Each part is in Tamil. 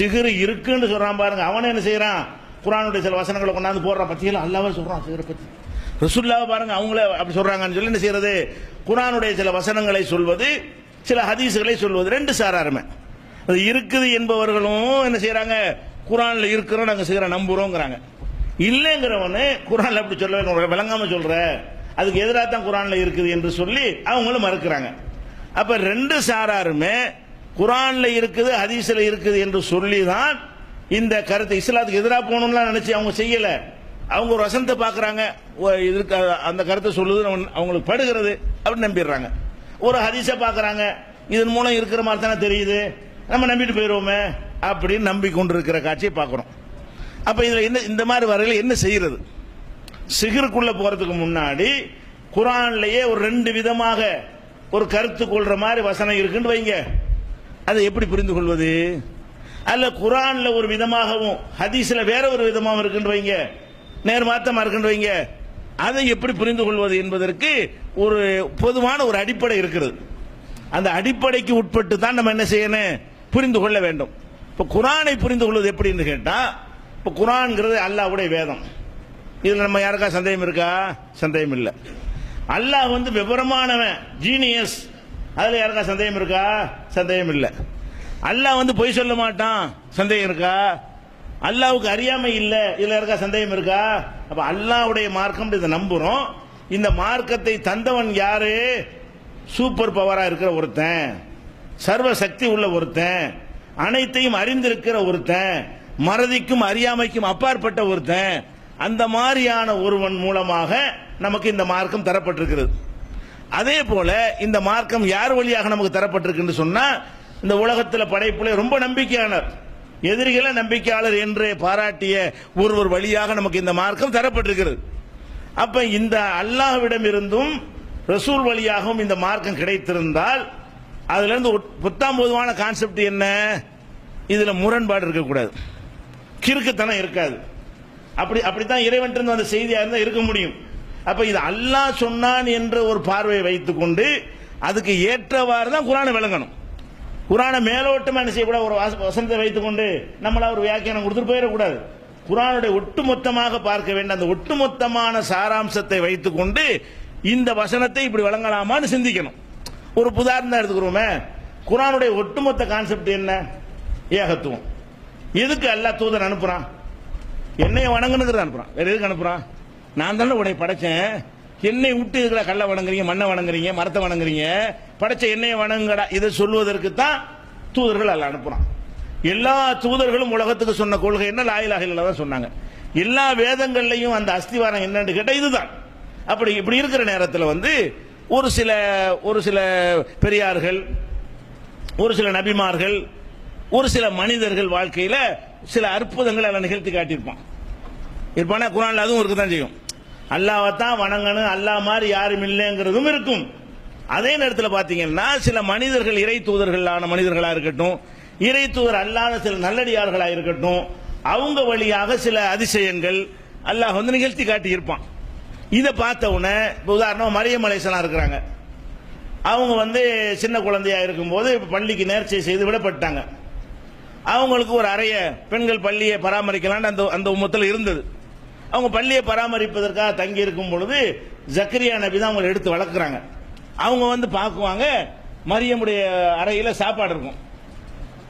சிகிரு இருக்குன்னு சொல்றான் பாருங்க. அவன் என்ன செய்யறான்? குரானுடைய சில வசனங்களை கொண்டாந்து போடுறான். பத்தியில் அல்லாவே சொல்றான் சிகரை பத்தி. ரசுல்லாவை பாருங்க அவங்களே அப்படி சொல்றாங்கன்னு சொல்லி என்ன செய்யறது? குரானுடைய சில வசனங்களை சொல்வது சில ஹதீஸுகளை சொல்வது ரெண்டு சாராருமே. அது இருக்குது என்பவர்களும் என்ன செய்யறாங்க? குரான்ல இருக்கிறோம் நாங்கள் செய்கிற நம்புறோங்கிறாங்க. இல்லைங்கிறவனு குரான்ல அப்படி சொல்ல விளங்காம சொல்ற. அதுக்கு எதிராக தான் குரான்ல இருக்குது என்று சொல்லி அவங்களும் மறுக்கிறாங்க. அப்ப ரெண்டு சாராருமே குரான்ல இருக்குது ஹதீஸ்ல இருக்குது என்று சொல்லி தான் இந்த கருத்தை. இஸ்லாத்துக்கு எதிராக போகணும்லாம் நினைச்சு அவங்க செய்யல. அவங்க ஒரு வசனத்தை பார்க்குறாங்க. ஓ, அந்த கருத்தை சொல்லுது அவங்களுக்கு படுகிறது அப்படின்னு நம்பிடுறாங்க. ஒரு ஹதீஸை பார்க்குறாங்க. இதன் மூலம் இருக்கிற மாதிரி தானே தெரியுது. நம்ம நம்பிட்டு போயிடுவோமே அப்படின்னு நம்பிக்கொண்டிருக்கிற காட்சியை பார்க்குறோம். அப்ப இதுல என்ன இந்த மாதிரி வரையில என்ன செய்யறது? சிகருக்குள்ள போறதுக்கு முன்னாடி குரான்லயே ஒரு ரெண்டு விதமாக ஒரு கருத்து கொள்ற மாதிரி வசனம் இருக்குன்னு வைங்க. அதை எப்படி புரிந்து கொள்வது அல்ல குரான்ல ஒரு விதமாகவும் ஹதீஸ்ல வேற ஒரு விதமாகவும் இருக்குன்னு வைங்க. நேர்மாத்தமா இருக்குன்னு வைங்க. அதை எப்படி புரிந்து கொள்வது என்பதற்கு ஒரு பொதுவான ஒரு அடிப்படை இருக்கிறது. அந்த அடிப்படைக்கு உட்பட்டு தான் நம்ம என்ன செய்யணும்? புரிந்து கொள்ள வேண்டும். இப்போ குரானை புரிந்து கொள்வது எப்படின்னு கேட்டால் இப்போ குரான்ங்கிறது அல்லாஹ்வுடைய வேதம். இதில் நம்ம யாருக்கா சந்தேகம் இருக்கா? சந்தேகம் இல்லை. அல்லாஹ் வந்து விவரமானவன் ஜீனியஸ் அதில் யாருக்கா சந்தேகம் இருக்கா? சந்தேகம் இல்லை. அல்லாஹ் வந்து பொய் சொல்ல மாட்டான். சந்தேகம் இருக்கா? அல்லாவுக்கு அறியாமை இல்லை. இதில் யாருக்கா சந்தேகம் இருக்கா? அப்போ அல்லாஹ்வுடைய மார்க்கம் இதை நம்புகிறோம் இந்த மார்க்கத்தை தந்தவன் யாரு? சூப்பர் பவராக இருக்கிற ஒருத்தன். சர்வ சக்தி உள்ள ஒருத்தன். அனைத்தையும் அறிந்திருக்கிற ஒருத்தன். மறதிக்கும் அறியாமைக்கும் அப்பாற்பட்ட ஒருத்தன். அந்த மாதிரியான ஒருவன் மூலமாக நமக்கு இந்த மார்க்கம் தரப்பட்டிருக்கிறது. அதே போல இந்த மார்க்கம் யார் வழியாக நமக்கு தரப்பட்டிருக்குன்னு சொன்னா இந்த உலகத்தில் படைப்புல ரொம்ப நம்பிக்கையாளர் எதிரிகளை நம்பிக்கையாளர் என்று பாராட்டிய ஒருவர் வழியாக நமக்கு இந்த மார்க்கம் தரப்பட்டிருக்கிறது. அப்ப இந்த அல்லாஹ்விடம் இருந்தும் ரசூல் வழியாகவும் இந்த மார்க்கம் கிடைத்திருந்தால் அதுல இருந்து புத்தாம் பொதுவான கான்செப்ட் என்ன? இதுல முரண்பாடு இருக்கக்கூடாது. கிறுக்குத்தனம் இருக்காது. அப்படி அப்படித்தான் இறைவன் வந்த செய்தியா இருந்தால் இருக்க முடியும். அப்ப இது அல்லாஹ் சொன்னான் என்ற ஒரு பார்வையை வைத்துக்கொண்டு அதுக்கு ஏற்றவாறு தான் குரானை விளங்கணும். குரானை மேலோட்டமாக என்ன செய்யக்கூடாது? ஒரு வாச- வசனத்தை வைத்துக்கொண்டு நம்மளா ஒரு வியாக்கியானம் கொடுத்துட்டு போயிடக்கூடாது. குரானுடைய ஒட்டுமொத்தமாக பார்க்க வேண்டிய அந்த ஒட்டுமொத்தமான சாராம்சத்தை வைத்துக்கொண்டு இந்த வசனத்தை இப்படி வழங்கலாமான்னு சிந்திக்கணும். ஒரு உதாரணம் தான் எடுத்துக்கிறோமே. குரானுடைய ஒட்டுமொத்த கான்செப்ட் என்ன? ஏகத்துவம். எதுக்கு அல்லா தூதன் அனுப்புறான்? என்னைய வணங்கணுங்கிறத அனுப்புறான். வேற எதுக்கு அனுப்புறான்? நான் தானே உன்னை படைச்சேன். என்னை விட்டு இருக்கிற கல்லை வணங்குறீங்க மண்ணை வணங்குறீங்க மரத்தை வணங்குறீங்க. படைச்ச என்னைய வணங்கடா இதை சொல்வதற்கு தான் தூதர்கள் அல்ல அனுப்புறான். எல்லா தூதர்களும் உலகத்துக்கு சொன்ன கொள்கை என்ன? லாயிலாக தான் சொன்னாங்க. எல்லா வேதங்கள்லையும் அந்த அஸ்திவாரம் என்னன்னு கேட்டால் இதுதான். அப்படி இப்படி இருக்கிற நேரத்தில் வந்து ஒரு சில ஒரு சில பெரியார்கள் ஒரு சில நபிமார்கள் ஒரு சில மனிதர்கள் வாழ்க்கையில் சில அற்புதங்களை எல்லாம் நிகழ்த்தி காட்டியிருப்பான். இருப்பானா? குரானில் அதுவும் இருக்கத்தான் செய்யும். அல்லாவைத்தான் வணங்கணும் அல்லாஹ் மாதிரி யாரும் இல்லைங்கிறதும் இருக்கும். அதே நேரத்தில் பார்த்தீங்கன்னா சில மனிதர்கள் இறை தூதர்களான மனிதர்களாக இருக்கட்டும் இறை தூதர் அல்லாத சில நல்லடியார்களாக இருக்கட்டும் அவங்க வழியாக சில அதிசயங்கள் அல்லாஹ் வந்து நிகழ்த்தி காட்டி இருப்பான் இதை பார்த்த உடனே இப்ப உதாரணம் மரியம் அலைசலாம் இருக்கிறாங்க. அவங்க வந்து சின்ன குழந்தையாக இருக்கும்போது பள்ளிக்கு நேர்ச்சியை செய்து விடப்பட்டாங்க. அவங்களுக்கு ஒரு அறைய பெண்கள் பள்ளியை பராமரிக்கலான்னு அந்த அந்த உமத்தில் இருந்தது. அவங்க பள்ளியை பராமரிப்பதற்காக தங்கி இருக்கும் பொழுது ஜக்கரியா நபி தான் அவங்களை எடுத்து வளர்க்குறாங்க. அவங்க வந்து பார்க்குவாங்க மரியமுடைய அறையில் சாப்பாடு இருக்கும்.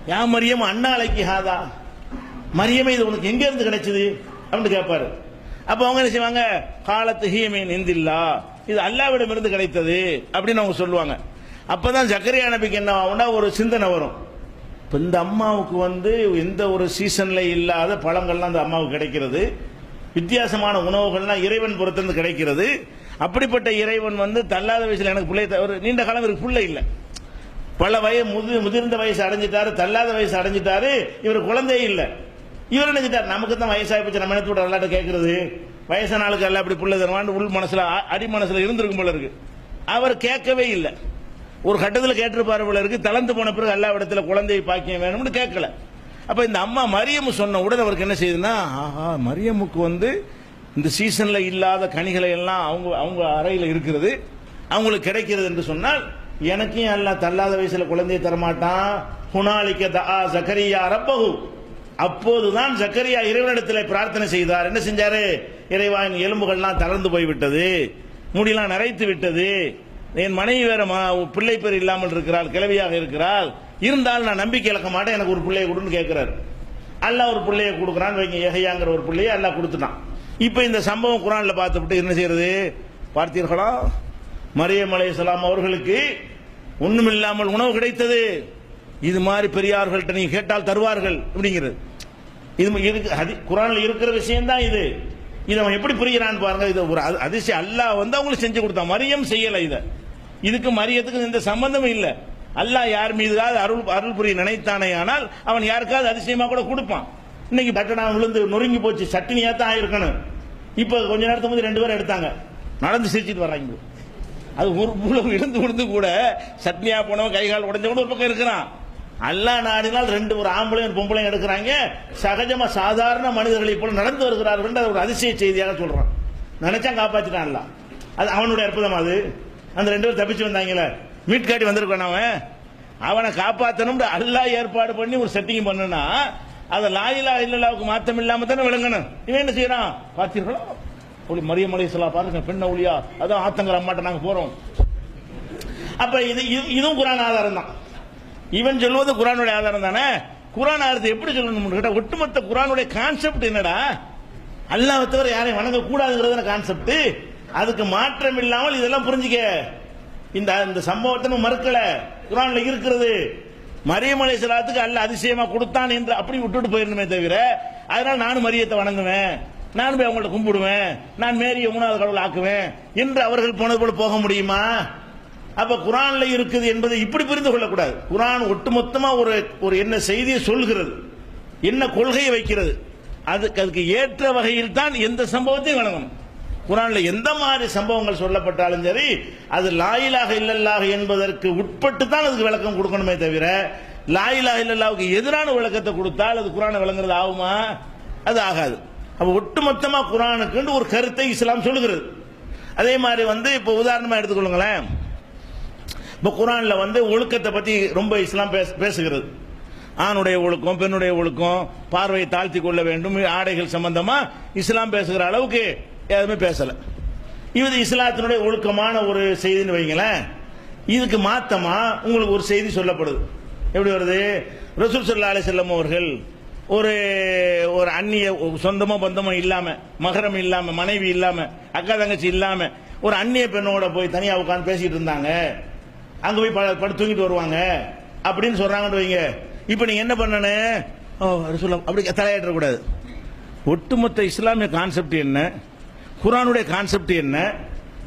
யா மரியம் அண்ணா அலைக்கு ஹாதா? மரியமே இது உனக்கு எங்கேருந்து கிடைச்சது? அப்படின்னு கேட்பாரு. அப்போ அவங்க என்ன செய்வாங்க? காலத்து ஹீமீன் இந்தில்லா இது அல்லாவிடம் இருந்து கிடைத்தது அப்படின்னு அவங்க சொல்லுவாங்க. அப்போதான் ஜக்கரியா நபிக்கு என்ன ஆகும்னா ஒரு சிந்தனை வரும். இப்போ இந்த அம்மாவுக்கு வந்து எந்த ஒரு சீசனில் இல்லாத பழங்கள்லாம் அந்த அம்மாவுக்கு கிடைக்கிறது. வித்தியாசமான உணவுகள்லாம் இறைவன் புறத்திலிருந்து கிடைக்கிறது. அப்படிப்பட்ட இறைவன் வந்து தள்ளாத வயசில் எனக்கு பிள்ளை ஒரு நீண்ட காலம் இவருக்கு பிள்ளை இல்லை. பல வயது முது முதிர்ந்த வயசு அடைஞ்சிட்டாரு தள்ளாத வயசு அடைஞ்சிட்டாரு இவர் குழந்தையே இல்லை. இவர் நினைச்சிட்டார் நமக்கு தான் வயசாகி போச்சு நம்ம என்ன விளையாட்டு கேட்கறது வயசான ஆளுக்கு எல்லாம் அப்படி பிள்ளை தருவான்னு உள் மனசில் அடி மனசில் இருந்திருக்கும் போல இருக்கு. அவர் கேட்கவே இல்லை. ஒரு கட்டத்தில் கேட்டிருப்பார் போல இருக்கு. தளர்ந்து போன பிறகு எல்லா இடத்துல குழந்தை பாக்கியம் வேணும்னு கேட்கல. அப்போ இந்த அம்மா மரியம் சொன்ன உடனே அவருக்கு என்ன செய்யுதுன்னா ஆஹா மரியமுக்கு வந்து இந்த சீசனில் இல்லாத கனிகளை எல்லாம் அவங்க அவங்க அறையில் இருக்கிறது அவங்களுக்கு கிடைக்கிறது என்று சொன்னால் எனக்கும் எல்லாம் தள்ளாத வயசில் குழந்தையை தரமாட்டான். ஹுனாலிக்க தா ஜக்கரியா ரப்பகு அப்போதுதான் ஜக்கரியா இறைவனிடத்தில் பிரார்த்தனை செய்தார். என்ன செஞ்சாரு? இறைவா என் எலும்புகள்லாம் தளர்ந்து போய்விட்டது. முடியெல்லாம் நரைத்து விட்டது. என் மனைவி வேற மா- பிள்ளை பேர் இல்லாமல் இருக்கிறாள் கிளவியாக இருக்கிறாள். இருந்தாலும் நான் நம்பிக்கை இழக்க மாட்டேன் எனக்கு ஒரு பிள்ளையை கொடுன்னு கேட்குறாரு அல்லாஹ் ஒரு பிள்ளையை கொடுக்குறான் வைங்க ஏகையாங்கிற ஒரு பிள்ளையை அல்லாஹ் கொடுத்துட்டான். இப்போ இந்த சம்பவம் குரானில் பார்த்துவிட்டு என்ன செய்யறது? பார்த்தீர்களா? மரியம் அலைஹிஸ்ஸலாம் அவர்களுக்கு ஒன்றுமில்லாமல் உணவு கிடைத்தது. இது மாதிரி பெரியார்கள்ட்ட நீங்க கேட்டால் தருவார்கள் அப்படிங்கிறது. இது இருக்கு அது குரானில் இருக்கிற விஷயம் தான் இது. இதை அவன் எப்படி புரிகிறான்னு பாருங்க இது ஒரு அதிசயம். அல்லாஹ் வந்து அவங்களுக்கு செஞ்சு கொடுத்தான். மரியம் செய்யலை இதை. இதுக்கு மரியத்துக்கு எந்த சம்பந்தமும் இல்லை. அல்லாஹ் யார் மீதுக்காவது அருள் அருள் புரிய நினைத்தானே ஆனால் அவன் யாருக்காவது அதிசயமா கூட கொடுப்பான். இன்னைக்கு பட்டனா விழுந்து நொறுங்கி போச்சு சட்டினியா தான் ஆயிருக்கணும். இப்போ கொஞ்ச நேரத்துக்கு வந்து ரெண்டு பேரும் எடுத்தாங்க. நடந்து சிரிச்சிட்டு வர்றாங்க. அது ஒரு மூலம் விழுந்து விழுந்து கூட சட்னியா போனவன் கை கால் உடைஞ்சவன் ஒரு பக்கம் இருக்கிறான். அல்லா நாடினால் ரெண்டு ஒரு ஆம்பளையும் பொம்பளையும் எடுக்கிறாங்க. சகஜமா சாதாரண மனிதர்களை போல நடந்து வருகிறார்கள் அது ஒரு அதிசய செய்தியாக சொல்றான். நினைச்சா காப்பாற்றிட்டான்ல அது அவனுடைய அற்புதம் அது. அந்த ரெண்டு பேரும் தப்பிச்சு வந்தாங்களே. மீட் காட்டி வந்திருக்கான் அவன். அவனை காப்பாற்றணும்னு அல்லாஹ் ஏற்பாடு பண்ணி ஒரு செட்டிங் பண்ணுனா அதை லாயிலா இல்லலாவுக்கு மாத்தம் இல்லாம தானே விளங்கணும். இவன் என்ன செய்யறான்? பார்த்தீர்களா ஒளி மரியம் அலைஹிஸ்ஸலா பாருங்க பெண்ண ஒளியா அதான் ஆத்தங்கிற அம்மாட்ட நாங்க போறோம். அப்ப இது இது- இதுவும் குரான் ஆதாரம் தான். இவன் சொல்வது குரானுடைய ஆதாரம் தானே? குரான் ஆதாரத்தை எப்படி சொல்லணும் கேட்டா? ஒட்டுமொத்த குரானுடைய கான்செப்ட் என்னடா? அல்லாஹ் தவிர யாரையும் வணங்க கூடாதுங்கிறது கான்செப்ட் அதுக்கு மாற்றம் இல்லாமல் இதெல்லாம் புரிஞ்சுக்க. இந்த இந்த சம்பவத்தை மறுக்கல. குரான்ல இருக்கிறது. மரியமலை சிலாத்துக்கு அல்ல அதிசயமா கொடுத்தான் என்று அப்படி விட்டுட்டு போயிருந்தமே தவிர அதனால நானும் மரியத்தை வணங்குவேன். நான் போய் அவங்கள்ட்ட கும்பிடுவேன். நான் மேரிய மூணாவது கடவுள் ஆக்குவேன். என்று அவர்கள் போனது போல போக முடியுமா? அப்ப குரான்ல இருக்குது என்பதை இப்படி புரிந்து கொள்ளக்கூடாது. குரான் ஒட்டுமொத்தமா ஒரு ஒரு என்ன செய்தியை சொல்கிறது. என்ன கொள்கையை வைக்கிறது. அதுக்கு அதுக்கு ஏற்ற வகையில் தான் எந்த சம்பவத்தையும் வழங்கணும். குரான்ல எந்த மாதிரி சம்பவங்கள் சொல்லப்பட்டாலும் சரி அது லாயிலாக இல்லல்லாக என்பதற்கு உட்பட்டு தான் அதுக்கு விளக்கம் கொடுக்கணுமே தவிர லாயிலாக இல்லல்லாவுக்கு எதிரான விளக்கத்தை கொடுத்தால் அது குரானை விளங்குறது ஆகுமா? அது ஆகாது. அப்போ ஒட்டுமொத்தமாக குரானுக்குன்னு ஒரு கருத்தை இஸ்லாம் சொல்லுகிறது. அதே மாதிரி வந்து இப்போ உதாரணமாக எடுத்துக்கொள்ளுங்களேன். இப்போ குரானில் வந்து ஒழுக்கத்தை பற்றி ரொம்ப இஸ்லாம் பேச- பேசுகிறது. ஆணுடைய ஒழுக்கம் பெண்ணுடைய ஒழுக்கம் பார்வையை தாழ்த்தி கொள்ள வேண்டும் ஆடைகள் சம்பந்தமாக இஸ்லாம் பேசுகிற அளவுக்கு எதுவுமே பேசலை. இது இஸ்லாத்தினுடைய ஒழுக்கமான ஒரு செய்தின்னு வைங்களேன். இதுக்கு மாத்தமா உங்களுக்கு ஒரு செய்தி சொல்லப்படுது. எப்படி வருது? ரசூல் சல்லா அலி செல்லம் அவர்கள் ஒரு ஒரு அந்நிய சொந்தமோ பந்தமோ இல்லாம மகரம் இல்லாம மனைவி இல்லாம அக்கா தங்கச்சி இல்லாம ஒரு அந்நிய பெண்ணோட போய் தனியா உட்காந்து பேசிட்டு இருந்தாங்க. அங்க போய் ப- தூங்கிட்டு வருவாங்க. அப்படின்னு சொல்றாங்கன்னு வைங்க. இப்போ நீங்க என்ன பண்ணணும் ஓ ரசூலுல்லாஹ் அப்படி தலையாட்டக்கூடாது. ஒட்டுமொத்த இஸ்லாமிய கான்செப்ட் என்ன? குரானுடைய கான்செப்ட் என்ன?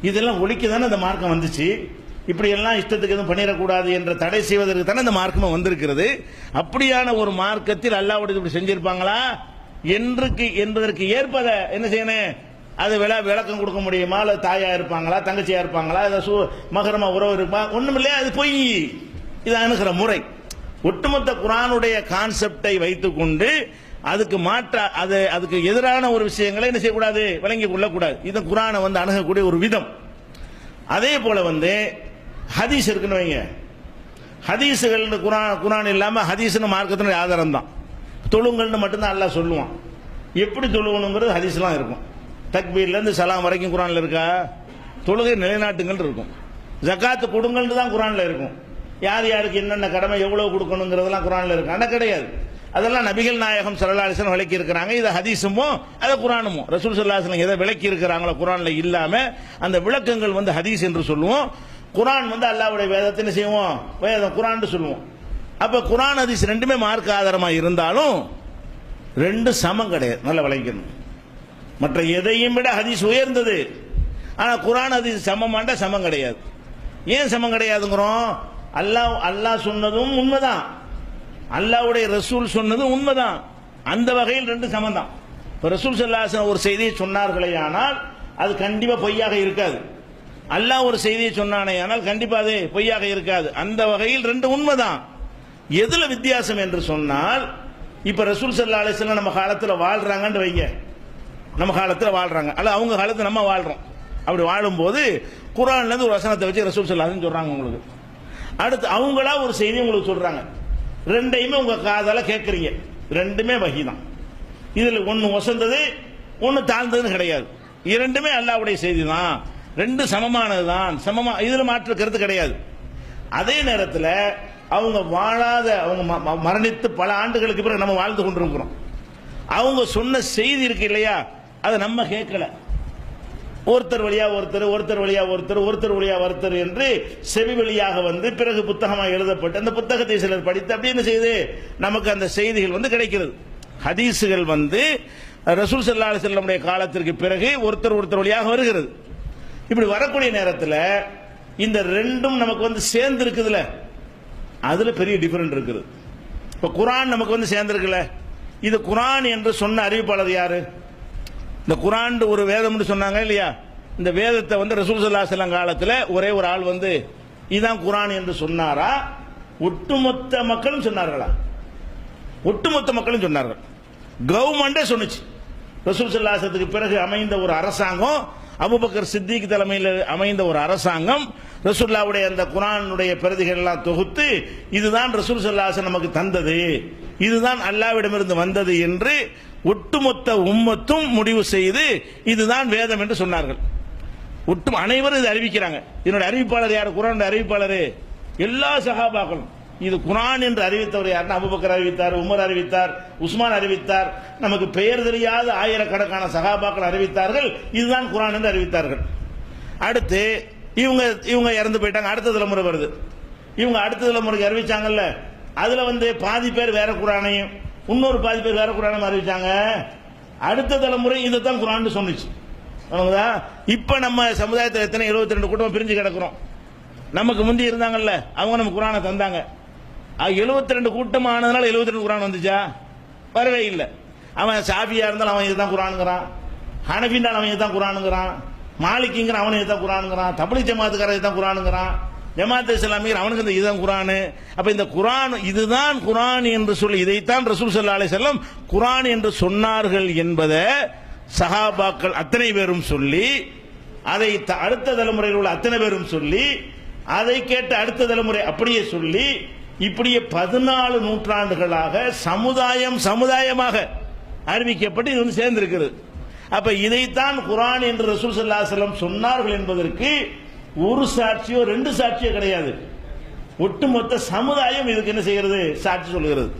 இதெல்லாம் ஒழிக்க தானே அந்த மார்க்கம் வந்துச்சு? இப்படி எல்லாம் இஷ்டத்துக்கு எதுவும் பண்ணிடக்கூடாது என்ற தடை செய்வதற்கு தானே இந்த மார்க்கமும் வந்திருக்கிறது. அப்படியான ஒரு மார்க்கத்தில் அல்லாவுடைய இப்படி செஞ்சிருப்பாங்களா? என்றுக்கு என்பதற்கு ஏற்பதை என்ன செய்யணும்? அது விள விளக்கம் கொடுக்க முடியுமா? அல்லது தாயா இருப்பாங்களா? தங்கச்சியா இருப்பாங்களா? இல்லை சு மகரமா உறவு இருப்பா ஒன்றும் இல்லையா? அது பொய். இது அணுகிற முறை. ஒட்டுமொத்த குரானுடைய கான்செப்டை வைத்துக்கொண்டு அதுக்கு மாற்ற அது அதுக்கு எதிரான ஒரு விஷயங்களை என்ன செய்யக்கூடாது? விளங்கி கொள்ளக்கூடாது. இது குரானை வந்து அணுகக்கூடிய ஒரு விதம். அதே போல வந்து ஹதீஸ் இருக்குன்னு வைங்க. ஹதீஸுகள் குரான் குரான் இல்லாமல் ஹதீஸ்னு மார்க்கத்தினுடைய ஆதாரம் தான் தொழுங்கள்னு மட்டும்தான் எல்லாம் சொல்லுவான். எப்படி தொழுகணுங்கிறது ஹதீஸ்லாம் இருக்கும். தக்பீர்லேருந்து சலாம் வரைக்கும் குரானில் இருக்கா? தொழுகை நிலைநாட்டுங்கள் இருக்கும். ஜகாத்து கொடுங்கள்னு தான் குரானில் இருக்கும். யார் யாருக்கு என்னென்ன கடமை எவ்வளோ கொடுக்கணுங்கிறதெல்லாம் குரானில் இருக்கு. ஆனால் கிடையாது. அதெல்லாம் நபிகள் நாயகம் சல்லா விளக்கி இருக்கிறாங்க இது ஹதீஸுமோ அதை குரானுமோ. ரசூல் சல்லா எதை விளக்கி இருக்கிறாங்களோ குரானில் இல்லாம அந்த விளக்கங்கள் வந்து ஹதீஸ் என்று சொல்லுவோம். குரான் வந்து அல்லாவுடைய வேதத்தை செய்வோம்? வேதம் குரான் சொல்லுவோம். அப்ப குரான் ஹதீஸ் ரெண்டுமே மார்க் ஆதாரமாக இருந்தாலும் ரெண்டு சமம் கிடையாது. நல்லா விளைக்கணும் மற்ற எதையும் விட ஹதீஸ் உயர்ந்தது. ஆனால் குரான் ஹதீஸ் சமமாண்டா சமம் கிடையாது. ஏன் சமம் கிடையாதுங்கிறோம்? அல்லாஹ் அல்லாஹ் சொன்னதும் உண்மைதான். அல்லாவுடைய ரசூல் சொன்னதும் உண்மைதான். அந்த வகையில் ரெண்டு சமந்தான். இப்போ ரசூல் சல்லாசன் ஒரு செய்தியை சொன்னார்களே ஆனால் அது கண்டிப்பா பொய்யாக இருக்காது. அல்லாஹ் ஒரு செய்தியை சொன்னானே ஆனால் கண்டிப்பா அது பொய்யாக இருக்காது. அந்த வகையில் ரெண்டு உண்மைதான். எதுல வித்தியாசம் என்று சொன்னால் இப்ப ரசூல் சல்லா அலிஸ்லாம் நம்ம காலத்தில் வாழ்றாங்கன்னு வைங்க. நம்ம காலத்தில் வாழ்றாங்க. அல்ல அவங்க காலத்தில் நம்ம வாழ்றோம். அப்படி வாழும்போது குரான்ல இருந்து ஒரு வசனத்தை வச்சு ரசூல் சல்லாஹன் சொல்றாங்க உங்களுக்கு. அடுத்து அவங்களா ஒரு செய்தி உங்களுக்கு சொல்றாங்க. ரெண்டையுமே உங்க காதால கேட்கறீங்க ரெண்டுமே வகி தான் இதுல ஒன்னு ஒசந்தது ஒன்னு தாழ்ந்ததுன்னு கிடையாது. இரண்டுமே அல்லாவுடைய செய்தி தான் ரெண்டு சமமானது தான் சமமா இதுல மாற்று கருத்து கிடையாது. அதே நேரத்தில் அவங்க வாழாத அவங்க ம- மரணித்து பல ஆண்டுகளுக்கு பிறகு நம்ம வாழ்ந்து கொண்டிருக்கிறோம். அவங்க சொன்ன செய்தி இருக்கு இல்லையா? அதை நம்ம கேட்கல. ஒருத்தர் வழியா ஒருத்தர் ஒருத்தர் வழியா ஒருத்தர் ஒருத்தர் வழியா ஒருத்தர் என்று செவி வழியாக வந்து பிறகு புத்தகமாக எழுதப்பட்டு அந்த புத்தகத்தை சிலர் படித்து அப்படி என்ன செய்யுது நமக்கு அந்த செய்திகள் வந்து கிடைக்கிறது. ஹதீஸுகள் வந்து ரசூல் ஸல்லல்லாஹு செல்லமுடைய காலத்திற்கு பிறகு ஒருத்தர் ஒருத்தர் வழியாக வருகிறது. இப்படி வரக்கூடிய நேரத்தில் இந்த ரெண்டும் நமக்கு வந்து சேர்ந்து இருக்குதுல அதுல பெரிய டிஃபரெண்ட் இருக்குது. இப்ப குரான் நமக்கு வந்து சேர்ந்திருக்குல்ல இது குரான் என்று சொன்ன அறிவிப்பாளர் யாரு? இந்த குரான் ஒரு வேதம்னு சொன்னாங்க இல்லையா? இந்த வேதத்தை வந்து ரசூசல்லாசலம் காலத்தில் ஒரே ஒரு ஆள் வந்து இதுதான் குரான் என்று சொன்னாரா? ஒட்டுமொத்த மக்களும் சொன்னார்களா? ஒட்டுமொத்த மக்களும் சொன்னார்கள். கவர்மெண்டே சொன்னிச்சு. ரசூல் சல்லாசத்துக்கு பிறகு அமைந்த ஒரு அரசாங்கம் அபுபக்கர் சித்திக் தலைமையில் அமைந்த ஒரு அரசாங்கம் ரசூல்லாவுடைய அந்த குரானுடைய பிரதிகள் எல்லாம் தொகுத்து இதுதான் ரசூல் சல்லாசன் நமக்கு தந்தது. இதுதான் அல்லாவிடமிருந்து வந்தது என்று ஒட்டுமொத்த உம்மத்தும் முடிவு செய்து இதுதான் வேதம் என்று சொன்னார்கள். ஒட்டும் அனைவரும் இதை அறிவிக்கிறாங்க. என்னோட அறிவிப்பாளர் யார்? குரான் அறிவிப்பாளர். எல்லா சகாபாக்களும். இது குரான் என்று அறிவித்தவர் யாருன்னா அபுபக்கர் அறிவித்தார் உமர் அறிவித்தார் உஸ்மான் அறிவித்தார். நமக்கு பெயர் தெரியாத ஆயிரக்கணக்கான சகாபாக்கள் அறிவித்தார்கள். இதுதான் குரான் என்று அறிவித்தார்கள். அடுத்து இவங்க இவங்க இறந்து போயிட்டாங்க. அடுத்த தலைமுறை வருது. இவங்க அடுத்த தலைமுறைக்கு அறிவிச்சாங்கல்ல? அதில் வந்து பாதி பேர் வேற குரானையும் இன்னொரு பாதி பேர் வேற குரானை அறிவிச்சாங்க. அடுத்த தலைமுறை இதைத்தான் குரான் சொன்னுச்சு. வணங்குதா? இப்போ நம்ம சமுதாயத்தில் எத்தனை 72 ரெண்டு கூட்டம் பிரிஞ்சு கிடக்குறோம். நமக்கு முந்தி இருந்தாங்கல்ல அவங்க நம்ம குரானை தந்தாங்க. 72 ரெண்டு கூட்டம் ஆனதுனால 72 ரெண்டு குரான் வந்துச்சா? வரவே இல்லை. அவன் சாபியா இருந்தாலும் அவன் இதுதான் குரானுங்கிறான். ஹனபின்றால் அவன் இதுதான் குரானுங்கிறான். மாலிக்கிங்கிற அவன் இதுதான் குரானுங்கிறான். தபிலி ஜமாத்துக்காரன் இதுதான் குரானுங்கிறான். ஜமாத் இஸ்லாமியர் அவனுக்கு இந்த இதுதான் குரானு. அப்ப இந்த குரான் இதுதான் குரான் என்று சொல்லி இதைத்தான் ரசூல் சல்லா அலி செல்லம் குரான் என்று சொன்னார்கள் என்பதை சஹாபாக்கள் அத்தனை பேரும் சொல்லி அதை த- அடுத்த தலைமுறையில் உள்ள அத்தனை பேரும் சொல்லி அதை கேட்டு அடுத்த தலைமுறை அப்படியே சொல்லி இப்படியே பதினாலு நூற்றாண்டுகளாக சமுதாயம் சமுதாயமாக அறிவிக்கப்பட்டு இது வந்து சேர்ந்திருக்கிறது. அப்ப இதைத்தான் குரான் என்று ரசூல் ஸல்லல்லாஹு சொன்னார்கள் என்பதற்கு ஒரு சாட்சியோ ரெண்டு சாட்சியோ கிடையாது. ஒட்டுமொத்த சமுதாயம் இதுக்கு என்ன செய்கிறது? சாட்சி சொல்கிறது.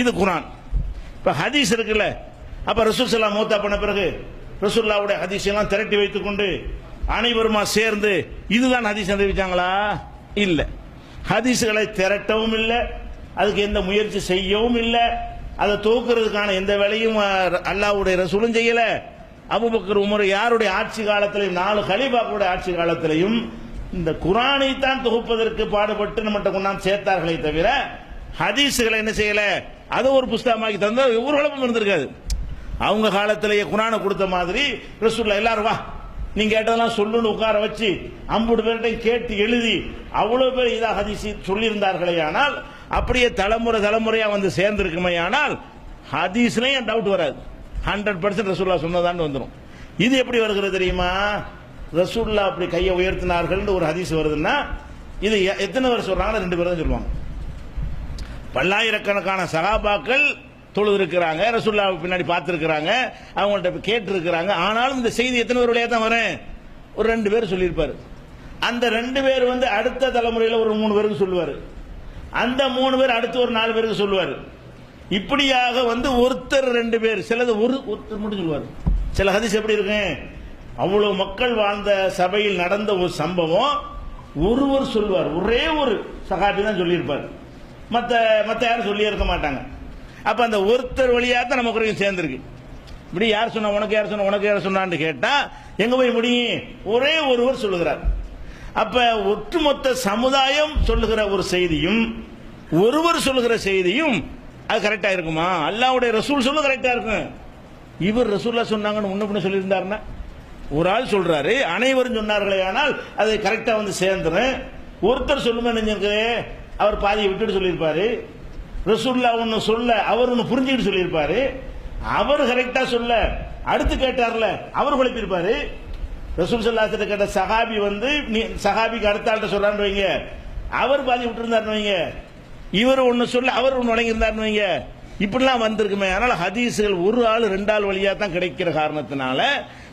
இது குரான். இப்போ ஹதீஸ் இருக்குல்ல. அப்போ ரசூசல்லா மூத்தா பண்ண பிறகு ரசூல்லாவுடைய ஹதீஸ் எல்லாம் திரட்டி வைத்துக் கொண்டு அனைவருமா சேர்ந்து இதுதான் ஹதீஸ் அறிவிச்சாங்களா இல்லை. ஹதீஸுகளை திரட்டவும் இல்லை அதுக்கு எந்த முயற்சி செய்யவும் இல்லை அதை தூக்குறதுக்கான எந்த வேலையும் அல்லாவுடைய அல்லாஹ்வுடைய ரசூலும் செய்யலை. அபுபக்கர் உமர் யாருடைய ஆட்சி காலத்திலையும் நாலு கலீபாக்களுடைய ஆட்சி காலத்திலையும் இந்த குரானை தான் தொகுப்பதற்கு பாடுபட்டு நம்மகிட்ட கொண்டாந்து சேர்த்தார்களே தவிர ஹதீஸுகளை என்ன செய்யல? அதை ஒரு புஸ்தகமாக்கி தந்தால் ஒரு குழப்பம் இருந்திருக்காது. அவங்க காலத்திலேயே குரானை கொடுத்த மாதிரி ரசூல்லா எல்லாரும் வா நீங்க கேட்டதெல்லாம் சொல்லுன்னு உட்கார வச்சு அம்புடு பேர்கிட்ட கேட்டு எழுதி அவ்வளவு பேர் இதாக ஹதீசி சொல்லியிருந்தார்களே ஆனால் அப்படியே தலைமுறை தலைமுறையா வந்து சேர்ந்திருக்குமே ஆனால் ஹதீஸ்லையும் டவுட் வராது. ஹண்ட்ரட் பர்சன்ட் ரசூல்லா சொன்னதான்னு வந்துடும் இது எப்படி வருகிறது தெரியுமா? ரசூல்லா அப்படி கையை உயர்த்தினார்கள் ஒரு ஹதீஸ் வருதுன்னா இது எத்தனை பேர் சொல்றாங்க ரெண்டு பேர் தான் சொல்லுவாங்க. பல்லாயிரக்கணக்கான சகாபாக்கள் தொழுது இருக்கிறாங்க ரசூல்லா பின்னாடி பார்த்துருக்கிறாங்க அவங்கள்ட்ட கேட்டிருக்கிறாங்க. ஆனாலும் இந்த செய்தி எத்தனை பேர் வழியாக தான் வரேன் ஒரு ரெண்டு பேர் சொல்லியிருப்பார். அந்த ரெண்டு பேர் வந்து அடுத்த தலைமுறையில் ஒரு மூணு பேருக்கு சொல்லுவார். அந்த மூணு பேர் அடுத்து ஒரு நாலு பேருக்கு சொல்லுவார். இப்படியாக வந்து ஒருத்தர் ரெண்டு பேர் சிலது ஒரு ஒருத்தர் மட்டும் சொல்லுவார். சில ஹதீஸ் எப்படி இருக்கு? அவ்வளவு மக்கள் வாழ்ந்த சபையில் நடந்த ஒரு சம்பவம் ஒருவர் சொல்வார் ஒரே ஒரு சகாபி தான் சொல்லியிருப்பார். மற்ற மற்ற யாரும் சொல்லி இருக்க மாட்டாங்க. அப்ப அந்த ஒருத்தர் வழியா தான் நமக்கு வரைக்கும் சேர்ந்திருக்கு. இப்படி யார் சொன்ன உனக்கு யார் சொன்ன உனக்கு யார் சொன்னான்னு கேட்டா எங்க போய் முடியும்? ஒரே ஒருவர் சொல்லுகிறார். அப்ப ஒட்டுமொத்த சமுதாயம் சொல்லுகிற ஒரு செய்தியும் ஒருவர் சொல்லுகிற செய்தியும் அது கரெக்டாக இருக்குமா? அல்லாவுடைய ரசூல் சொல்ல கரெக்டாக இருக்கும். இவர் ரசூல்லா சொன்னாங்கன்னு முன்ன பின்ன சொல்லியிருந்தாருன்னா? ஒரு ஆள் சொல்றாரு அனைவரும் சொன்னார்களே ஆனால் அது கரெக்டாக வந்து சேர்ந்துரும் ஒருத்தர் சொல்லுமே நெஞ்சுக்கு அவர் பாதியை விட்டுட்டு சொல்லியிருப்பாரு. ரசூல்லா ஒன்று சொல்ல அவர் ஒன்று புரிஞ்சுக்கிட்டு சொல்லியிருப்பாரு. அவர் கரெக்டாக சொல்ல அடுத்து கேட்டார்ல அவர் குழப்பியிருப்பாரு. ரசூல் சல்லாத்திட்ட கேட்ட சஹாபி வந்து நீ சஹாபிக்கு அடுத்த ஆள்கிட்ட சொல்றான்னு வைங்க. அவர் பாதி விட்டுருந்தாருன்னு வைங்க. இவர் ஒன்னு சொல்ல அவர் ஒன்று வழங்கியிருந்தாருன்னு வைங்க. இப்படிலாம் வந்திருக்குமே. அதனால ஹதீஸுகள் ஒரு ஆள் ரெண்டு ஆள் வழியா தான் கிடைக்கிற காரணத்தினால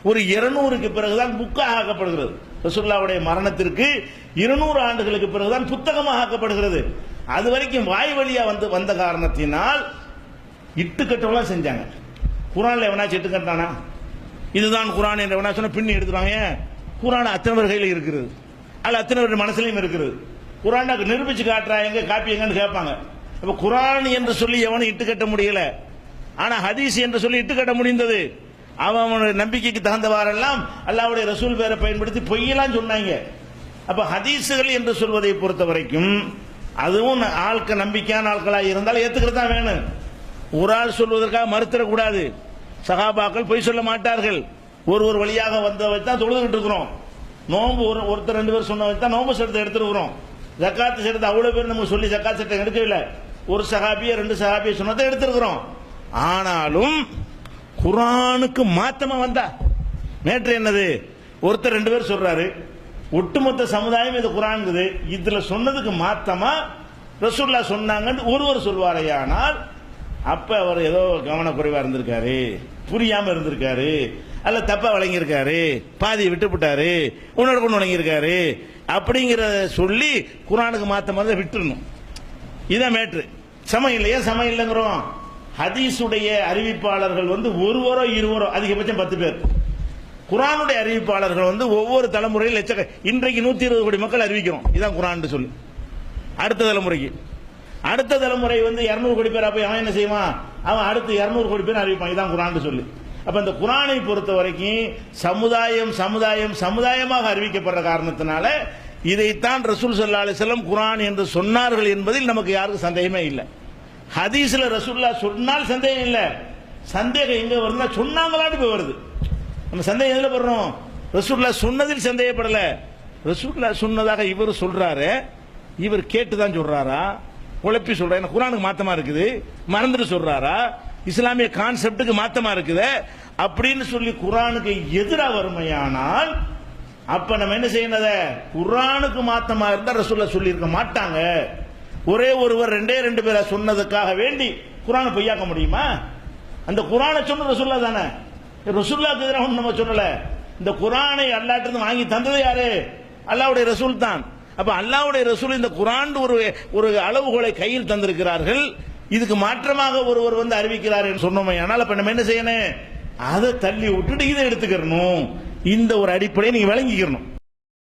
ஒரு இருநூறுக்கு பிறகுதான் புக்காக ஆக்கப்படுகிறது. ரசுல்லாவுடைய மரணத்திற்கு இருநூறு ஆண்டுகளுக்கு பிறகுதான் புத்தகமாக ஆக்கப்படுகிறது. அது வரைக்கும் வாய் வழியா வந்து வந்த காரணத்தினால் இட்டுக்கட்டவெல்லாம் செஞ்சாங்க. குரான்ல எவனாச்சும் இட்டுக்கட்டானா இதுதான் குரான் என்று எவனா பின்னி எடுத்துருவாங்க. குரான் அத்தனை பேர் கையில் இருக்கிறது. அல்ல அத்தனை பேர் மனசுலையும் இருக்கிறது. குரானை நிரூபிச்சு காட்டுறா எங்க காப்பி எங்கன்னு கேட்பாங்க. அப்ப குரான் என்று சொல்லி எவனும் இட்டு கட்ட முடியல. ஆனா ஹதீஸ் என்று சொல்லி இட்டு கட்ட முடிந்தது. அவன் அவனுடைய நம்பிக்கைக்கு தகுந்தவாறெல்லாம் அல்லாவுடைய ரசூல் பேரை பயன்படுத்தி பொய்யெல்லாம் சொன்னாங்க. அப்ப ஹதீஸுகள் என்று சொல்வதை பொறுத்த வரைக்கும் அதுவும் ஆட்கள் நம்பிக்கையான ஆட்களாக இருந்தால் ஏத்துக்கிறது தான் வேணும். ஒரு ஆள் சொல்வதற்காக மறுத்திடக்கூடாது. சகாபாக்கள் பொய் சொல்ல மாட்டார்கள். ஒரு ஒரு வழியாக வந்தவை தான் தொழுதுகிட்டு இருக்கிறோம். நோன்பு ஒரு ஒருத்தர் ரெண்டு பேர் சொன்னவை தான் நோன்பு சட்டத்தை எடுத்துருக்கிறோம் ஜக்காத்து சேர்த்து அவ்வளோ பேர் நம்ம சொல்லி ஜக்காத் சட்டம் எடுக்கவில்லை. ஒரு சகாபியை ரெண்டு சகாபிய சொன்னதை எடுத்திருக்கிறோம். ஆனாலும் குரானுக்கு மாத்தமா வந்தா. நேற்று என்னது? ஒருத்தர் ரெண்டு பேர் சொல்றாரு ஒட்டுமொத்த சமுதாயம் இது குரான்குது இதுல சொன்னதுக்கு மாத்தமா? ரசூல்லா சொன்னாங்கன்னு ஒருவர் சொல்வாரையானால் அப்ப அவர் ஏதோ கவனக்குறைவா இருந்திருக்காரு புரியாம இருந்திருக்காரு அல்ல தப்பா வழங்கியிருக்காரு பாதியை விட்டுவிட்டாரு உன்னோட கொண்டு வழங்கியிருக்காரு அப்படிங்கிறத சொல்லி குரானுக்கு மாத்த மாதிரி விட்டுருணும் இதான் மேட்ரு சமம் இல்லையா? சமம் இல்லைங்கிறோம். ஹதீஸுடைய அறிவிப்பாளர்கள் வந்து ஒருவரோ இருவரோ அதிகபட்சம் பத்து பேர். குரானுடைய அறிவிப்பாளர்கள் வந்து ஒவ்வொரு தலைமுறையில் லட்சக்க இன்றைக்கு நூத்தி இருபது கோடி மக்கள் அறிவிக்கிறோம். இதான் குரான் சொல்லு. அடுத்த தலைமுறைக்கு. அடுத்த தலைமுறை வந்து இரநூறு கோடி பேர் அப்ப அவன் என்ன செய்வான்? அவன் அடுத்து இரநூறு கோடி பேர் அறிவிப்பான். இதான் குரான் சொல்லு. அப்ப இந்த குரானை பொறுத்த வரைக்கும் சமுதாயம் சமுதாயம் சமுதாயமாக அறிவிக்கப்படுற காரணத்தினால இதைத்தான் ரசூல் சல்லா அலிஸ்லம் குரான் என்று சொன்னார்கள் என்பதில் நமக்கு யாருக்கும் சந்தேகமே இல்லை. ஹதீஸில் ரசூல்லா சொன்னால் சந்தேகம் இல்லை. சந்தேகம் எங்கே வருதுன்னா சொன்னாங்களான்னு போய் வருது. நம்ம சந்தேகம் எதில் படுறோம் ரசூல்லா சொன்னதில் சந்தேகப்படலை. ரசூல்லா சொன்னதாக இவர் சொல்கிறாரு இவர் கேட்டு தான் சொல்கிறாரா குழப்பி சொல்கிறார் ஏன்னா குரானுக்கு மாற்றமாக இருக்குது. மறந்துட்டு சொல்கிறாரா இஸ்லாமிய கான்செப்டுக்கு மாத்தமா இருக்குது? அப்படின்னு சொல்லி குரானுக்கு எதிராக வறுமையானால் அப்ப நம்ம என்ன செய்யறத குரானுக்கு மாத்தமா இருந்தா ரசூல்ல சொல்லியிருக்க மாட்டாங்க. ஒரே ஒருவர் ரெண்டே ரெண்டு பேரை சொன்னதுக்காக வேண்டி குரானை பொய்யாக்க முடியுமா? அந்த குரானை சொன்ன ரசூல்லா தானே. ரசூல்லாக்கு எதிராக நம்ம சொல்லல. இந்த குரானை அல்லாட்டிருந்து வாங்கி தந்தது யாரு? அல்லாவுடைய ரசூல் தான். அப்ப அல்லாவுடைய ரசூல் இந்த குரான் ஒரு ஒரு அளவுகோலை கையில் தந்திருக்கிறார்கள். இதுக்கு மாற்றமாக ஒருவர் வந்து அறிவிக்கிறார் என்று சொன்னோமே ஆனால் அப்ப நம்ம என்ன செய்யணும்? அதை தள்ளி விட்டுட்டு இதை எடுத்துக்கிறணும். இந்த ஒரு அடிப்படையை நீங்க விளங்கிக்கிறணும்